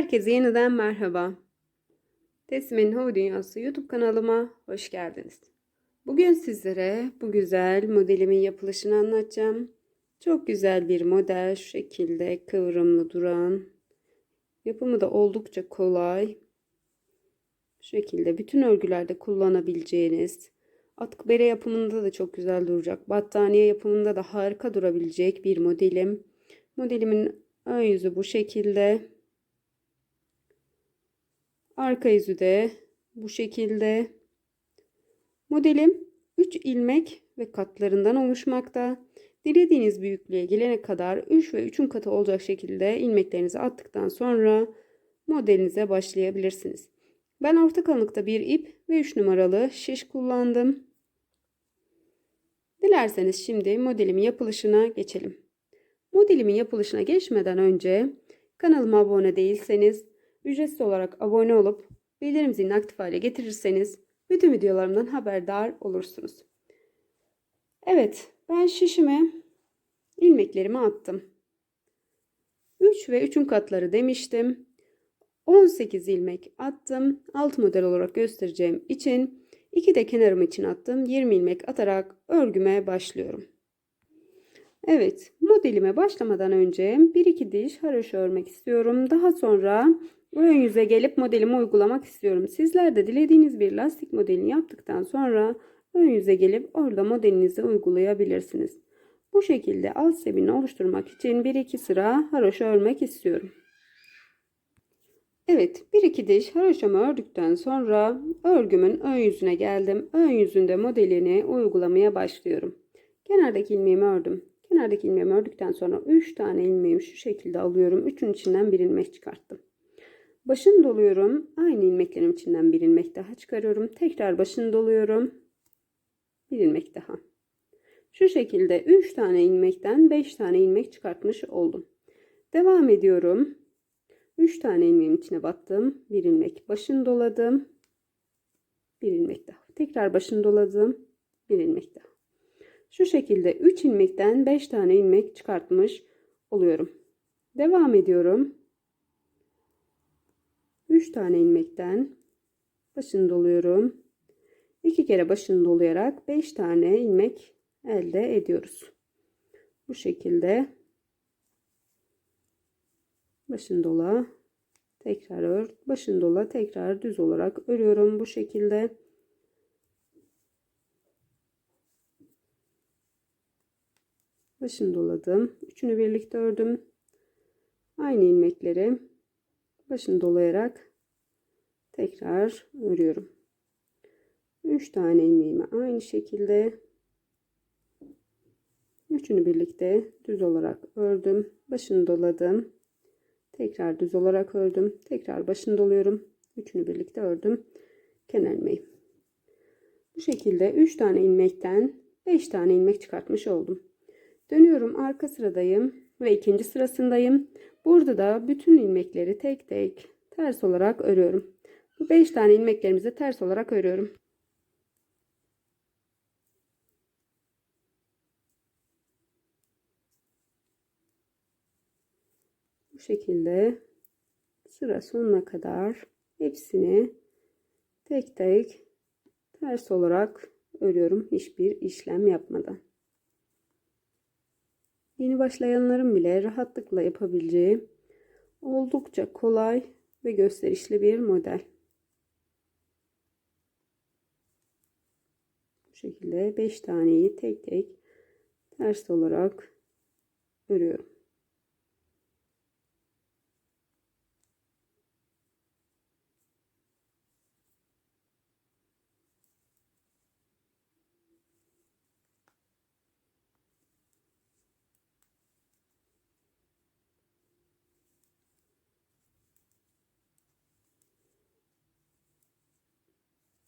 Herkese yeniden merhaba. Teslim'in Hava Dünyası YouTube kanalıma hoş geldiniz. Bugün sizlere bu güzel modelimin yapılışını anlatacağım. Çok güzel bir model şu şekilde kıvrımlı duran. Yapımı da oldukça kolay. Şu şekilde bütün örgülerde kullanabileceğiniz. Atkı bere yapımında da çok güzel duracak. Battaniye yapımında da harika durabilecek bir modelim. Modelimin ön yüzü bu şekilde. Arka yüzü de bu şekilde. Modelim 3 ilmek ve katlarından oluşmakta. Dilediğiniz büyüklüğe gelene kadar 3 ve 3'ün katı olacak şekilde ilmeklerinizi attıktan sonra modelinize başlayabilirsiniz. Ben orta kalınlıkta bir ip ve 3 numaralı şiş kullandım. Dilerseniz şimdi modelimin yapılışına geçelim. Modelimin yapılışına geçmeden önce kanalıma abone değilseniz ücretsiz olarak abone olup bildirim zilini aktif hale getirirseniz bütün videolarımdan haberdar olursunuz. Evet ben şişime ilmeklerimi attım. 3 ve 3'ün katları demiştim. 18 ilmek attım. Alt model olarak göstereceğim için 2 de kenarım için attım. 20 ilmek atarak örgüme başlıyorum. Evet modelime başlamadan önce 1-2 diş haroşa örmek istiyorum. Daha sonra ön yüze gelip modelimi uygulamak istiyorum. Sizler de dilediğiniz bir lastik modelini yaptıktan sonra ön yüze gelip orada modelinizi uygulayabilirsiniz. Bu şekilde alt zeminini oluşturmak için 1-2 sıra haroşa örmek istiyorum. Evet 1-2 diş haroşamı ördükten sonra örgümün ön yüzüne geldim. Ön yüzünde modelini uygulamaya başlıyorum. Kenardaki ilmeğimi ördüm. Kenardaki ilmeğimi ördükten sonra 3 tane ilmeğimi şu şekilde alıyorum. 3'ün içinden bir ilmek çıkarttım. Başını doluyorum. Aynı ilmeklerim içinden bir ilmek daha çıkarıyorum. Tekrar başını doluyorum. Bir ilmek daha. Şu şekilde 3 tane ilmekten 5 tane ilmek çıkartmış oldum. Devam ediyorum. 3 tane ilmeğin içine battım. Bir ilmek başını doladım. Bir ilmek daha. Tekrar başını doladım. Bir ilmek daha. Şu şekilde 3 ilmekten 5 tane ilmek çıkartmış oluyorum. Devam ediyorum. 3 tane ilmekten başını doluyorum. 2 kere başını dolayarak 5 tane ilmek elde ediyoruz. Bu şekilde başını dola tekrar ör başını dola tekrar düz olarak örüyorum bu şekilde. Başını doladım. Üçünü birlikte ördüm. Aynı ilmekleri başını dolayarak tekrar örüyorum. 3 tane ilmeğimi aynı şekilde üçünü birlikte düz olarak ördüm. Başını doladım. Tekrar düz olarak ördüm. Tekrar başını doluyorum. Üçünü birlikte ördüm. Kenar ilmeği. Bu şekilde 3 tane ilmekten 5 tane ilmek çıkartmış oldum. Dönüyorum arka sıradayım ve ikinci sırasındayım. Burada da bütün ilmekleri tek tek ters olarak örüyorum. Bu 5 tane ilmeklerimizi ters olarak örüyorum. Bu şekilde sıra sonuna kadar hepsini tek tek ters olarak örüyorum hiçbir işlem yapmadan. Yeni başlayanların bile rahatlıkla yapabileceği oldukça kolay ve gösterişli bir model. Şekilde 5 taneyi tek tek ters olarak örüyorum.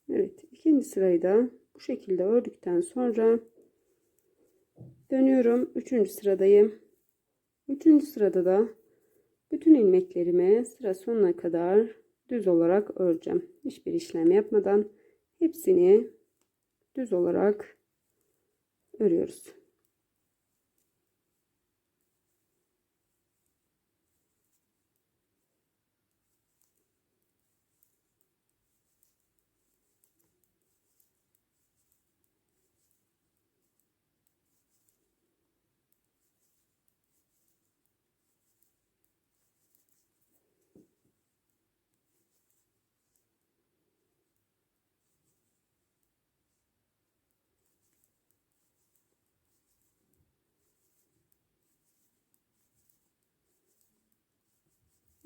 Evet ikinci sırayı da şekilde ördükten sonra dönüyorum. Üçüncü sıradayım. Üçüncü sırada da bütün ilmeklerimi sıra sonuna kadar düz olarak öreceğim. Hiçbir işlem yapmadan hepsini düz olarak örüyoruz.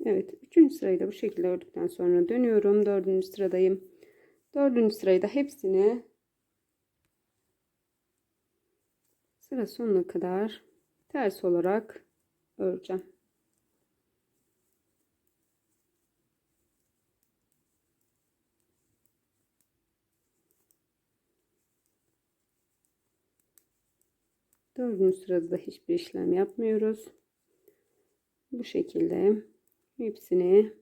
Evet. Üçüncü sırayı da bu şekilde ördükten sonra dönüyorum. Dördüncü sıradayım. Dördüncü sırayı da hepsini sıra sonuna kadar ters olarak öreceğim. Dördüncü sırada da hiçbir işlem yapmıyoruz. Bu şekilde hepsini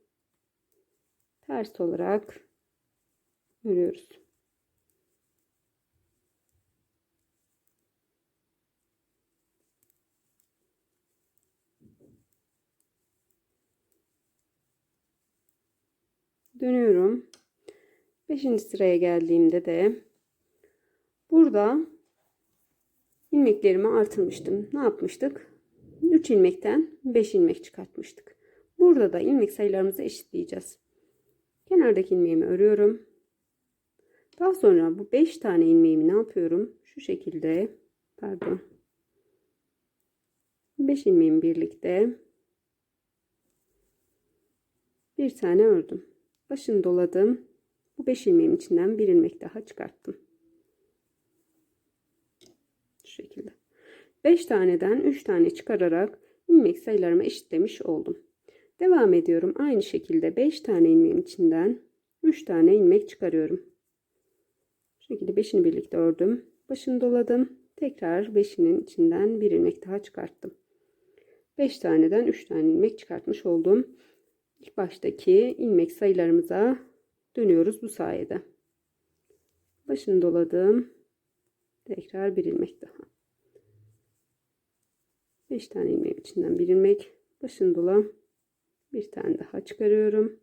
ters olarak örüyoruz. Dönüyorum. Beşinci sıraya geldiğimde de burada ilmeklerimi artırmıştım. Ne yapmıştık? 3 ilmekten 5 ilmek çıkartmıştık. Burada da ilmek sayılarımızı eşitleyeceğiz. Kenardaki ilmeğimi örüyorum. Daha sonra bu 5 tane ilmeğimi ne yapıyorum? Şu şekilde pardon. 5 ilmeğimi birlikte bir tane ördüm. Başını doladım. Bu 5 ilmeğin içinden bir ilmek daha çıkarttım. Şu şekilde. 5 taneden 3 tane çıkararak ilmek sayılarımı eşitlemiş oldum. Devam ediyorum. Aynı şekilde 5 tane ilmeğin içinden 3 tane ilmek çıkarıyorum. Şu şekilde 5'ini birlikte ördüm. Başını doladım. Tekrar 5'inin içinden bir ilmek daha çıkarttım. 5 taneden 3 tane ilmek çıkartmış oldum. İlk baştaki ilmek sayılarımıza dönüyoruz bu sayede. Başını doladım. Tekrar bir ilmek daha. 5 tane ilmeğin içinden bir ilmek başını dola bir tane daha çıkarıyorum.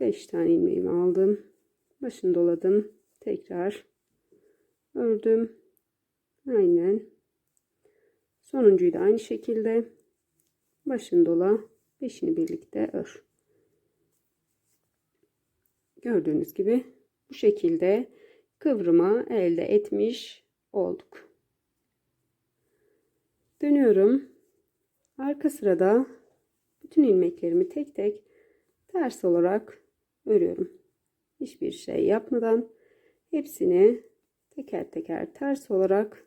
5 tane ilmeğimi aldım. Başını doladım. Tekrar ördüm. Aynen. Sonuncuyu da aynı şekilde başını dola beşini birlikte ör. Gördüğünüz gibi bu şekilde kıvrımı elde etmiş olduk. Dönüyorum. Arka sırada bütün ilmeklerimi tek tek ters olarak örüyorum. Hiçbir şey yapmadan hepsini teker teker ters olarak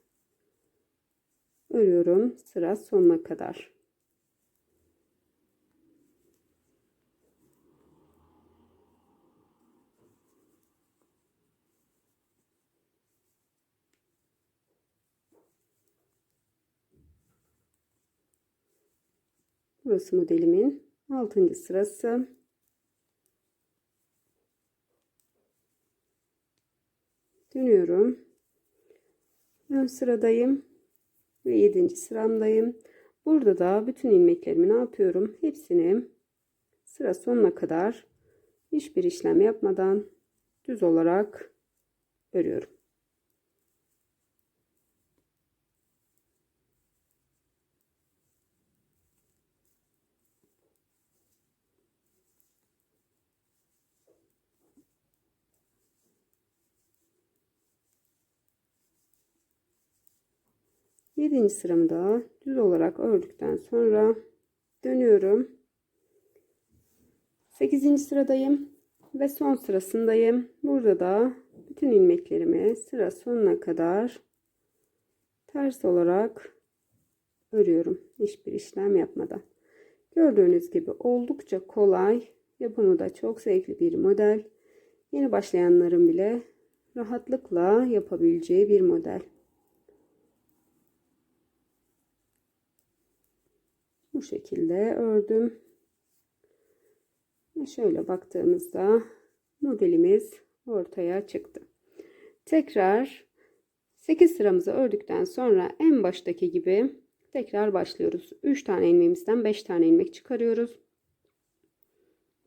örüyorum sıra sonuna kadar. Burası modelimin 6. sırası. Dönüyorum. Ön sıradayım ve 7. sıramdayım. Burada da bütün ilmeklerimi ne yapıyorum? Hepsini sıra sonuna kadar hiçbir işlem yapmadan düz olarak örüyorum. Yedinci sıramı da düz olarak ördükten sonra dönüyorum. Sekizinci sıradayım ve son sırasındayım. Burada da bütün ilmeklerimi sıra sonuna kadar ters olarak örüyorum. Hiçbir işlem yapmadan. Gördüğünüz gibi oldukça kolay. Yapımı da çok zevkli bir model. Yeni başlayanların bile rahatlıkla yapabileceği bir model. Bu şekilde ördüm. Ve şöyle baktığımızda modelimiz ortaya çıktı. Tekrar 8 sıramızı ördükten sonra en baştaki gibi tekrar başlıyoruz. 3 tane ilmeğimizden 5 tane ilmek çıkarıyoruz.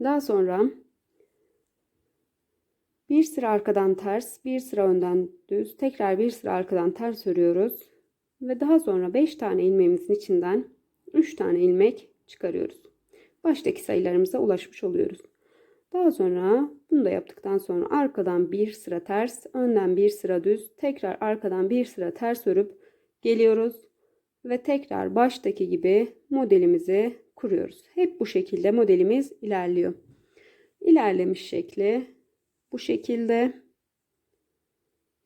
Daha sonra bir sıra arkadan ters, bir sıra önden düz, tekrar bir sıra arkadan ters örüyoruz. Ve daha sonra 5 tane ilmeğimizin içinden 3 tane ilmek çıkarıyoruz. Baştaki sayılarımıza ulaşmış oluyoruz. Daha sonra bunu da yaptıktan sonra arkadan bir sıra ters, önden bir sıra düz, tekrar arkadan bir sıra ters örüp geliyoruz ve tekrar baştaki gibi modelimizi kuruyoruz. Hep bu şekilde modelimiz ilerliyor. İlerlemiş şekli bu şekilde.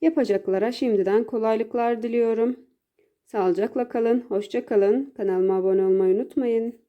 Yapacaklara şimdiden kolaylıklar diliyorum. Sağlıcakla kalın, hoşça kalın. Kanalıma abone olmayı unutmayın.